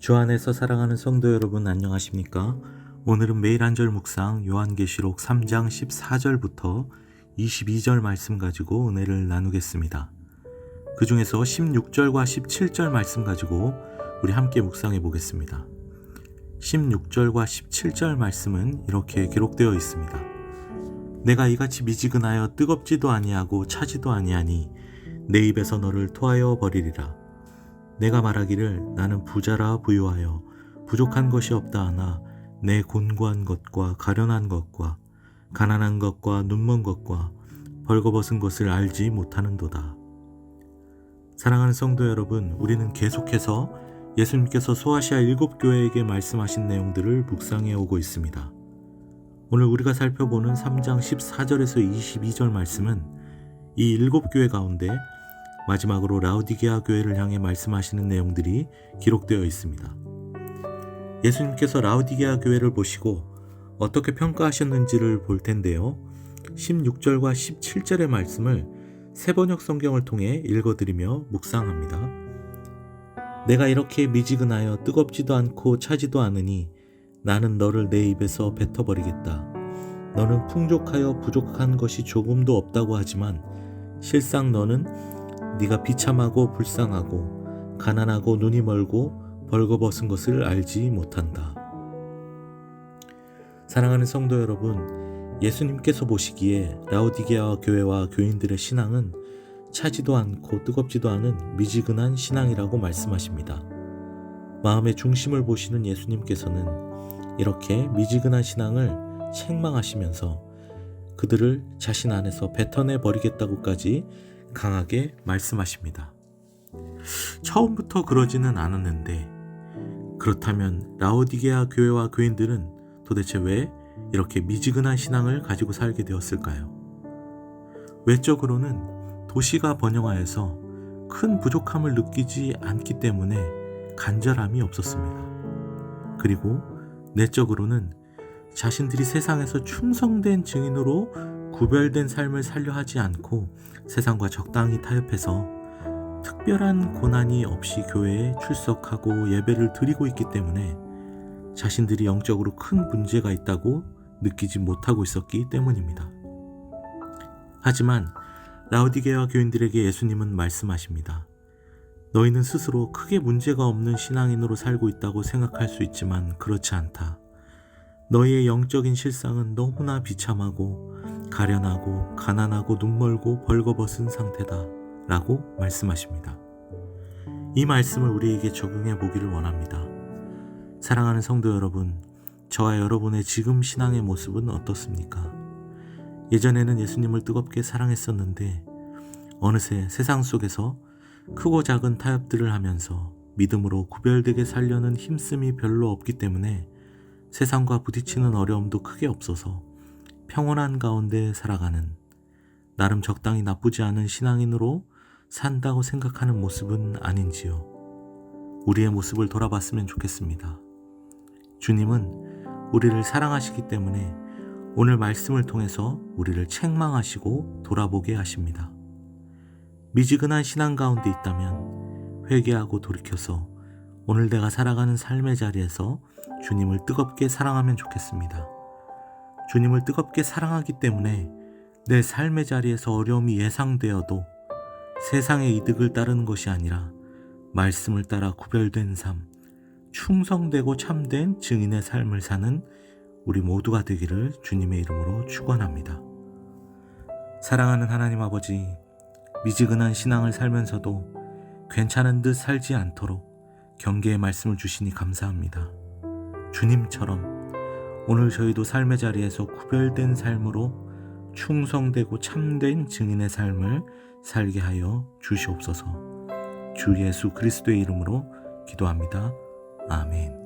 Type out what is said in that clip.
주 안에서 사랑하는 성도 여러분 안녕하십니까? 오늘은 매일 한 절 묵상 요한계시록 3장 14절부터 22절 말씀 가지고 은혜를 나누겠습니다. 그 중에서 16절과 17절 말씀 가지고 우리 함께 묵상해 보겠습니다. 16절과 17절 말씀은 이렇게 기록되어 있습니다. 내가 이같이 미지근하여 뜨겁지도 아니하고 차지도 아니하니 내 입에서 너를 토하여 버리리라. 내가 말하기를 나는 부자라 부유하여 부족한 것이 없다 하나 내 곤고한 것과 가련한 것과 가난한 것과 눈먼 것과 벌거벗은 것을 알지 못하는도다. 사랑하는 성도 여러분, 우리는 계속해서 예수님께서 소아시아 일곱 교회에게 말씀하신 내용들을 묵상해 오고 있습니다. 오늘 우리가 살펴보는 3장 14절에서 22절 말씀은 이 일곱 교회 가운데 마지막으로 라우디게아 교회를 향해 말씀하시는 내용들이 기록되어 있습니다. 예수님께서 라우디게아 교회를 보시고 어떻게 평가하셨는지를 볼 텐데요. 16절과 17절의 말씀을 세번역 성경을 통해 읽어드리며 묵상합니다. 내가 이렇게 미지근하여 뜨겁지도 않고 차지도 않으니 나는 너를 내 입에서 뱉어버리겠다. 너는 풍족하여 부족한 것이 조금도 없다고 하지만 실상 너는 네가 비참하고 불쌍하고 가난하고 눈이 멀고 벌거벗은 것을 알지 못한다. 사랑하는 성도 여러분, 예수님께서 보시기에 라우디게아 교회와 교인들의 신앙은 차지도 않고 뜨겁지도 않은 미지근한 신앙이라고 말씀하십니다. 마음의 중심을 보시는 예수님께서는 이렇게 미지근한 신앙을 책망하시면서 그들을 자신 안에서 뱉어내 버리겠다고까지 강하게 말씀하십니다. 처음부터 그러지는 않았는데 그렇다면 라오디게아 교회와 교인들은 도대체 왜 이렇게 미지근한 신앙을 가지고 살게 되었을까요? 외적으로는 도시가 번영하여서 큰 부족함을 느끼지 않기 때문에 간절함이 없었습니다. 그리고 내적으로는 자신들이 세상에서 충성된 증인으로 구별된 삶을 살려 하지 않고 세상과 적당히 타협해서 특별한 고난이 없이 교회에 출석하고 예배를 드리고 있기 때문에 자신들이 영적으로 큰 문제가 있다고 느끼지 못하고 있었기 때문입니다. 하지만 라우디게아 교인들에게 예수님은 말씀하십니다. 너희는 스스로 크게 문제가 없는 신앙인으로 살고 있다고 생각할 수 있지만 그렇지 않다. 너희의 영적인 실상은 너무나 비참하고 가련하고 가난하고 눈멀고 벌거벗은 상태다. 라고 말씀하십니다. 이 말씀을 우리에게 적용해 보기를 원합니다. 사랑하는 성도 여러분, 저와 여러분의 지금 신앙의 모습은 어떻습니까? 예전에는 예수님을 뜨겁게 사랑했었는데, 어느새 세상 속에서 크고 작은 타협들을 하면서 믿음으로 구별되게 살려는 힘씀이 별로 없기 때문에 세상과 부딪히는 어려움도 크게 없어서 평온한 가운데 살아가는 나름 적당히 나쁘지 않은 신앙인으로 산다고 생각하는 모습은 아닌지요. 우리의 모습을 돌아봤으면 좋겠습니다. 주님은 우리를 사랑하시기 때문에 오늘 말씀을 통해서 우리를 책망하시고 돌아보게 하십니다. 미지근한 신앙 가운데 있다면 회개하고 돌이켜서 오늘 내가 살아가는 삶의 자리에서 주님을 뜨겁게 사랑하면 좋겠습니다. 주님을 뜨겁게 사랑하기 때문에 내 삶의 자리에서 어려움이 예상되어도 세상의 이득을 따르는 것이 아니라 말씀을 따라 구별된 삶, 충성되고 참된 증인의 삶을 사는 우리 모두가 되기를 주님의 이름으로 축원합니다. 사랑하는 하나님 아버지, 미지근한 신앙을 살면서도 괜찮은 듯 살지 않도록 경계의 말씀을 주시니 감사합니다. 주님처럼 오늘 저희도 삶의 자리에서 구별된 삶으로 충성되고 참된 증인의 삶을 살게 하여 주시옵소서. 주 예수 그리스도의 이름으로 기도합니다. 아멘.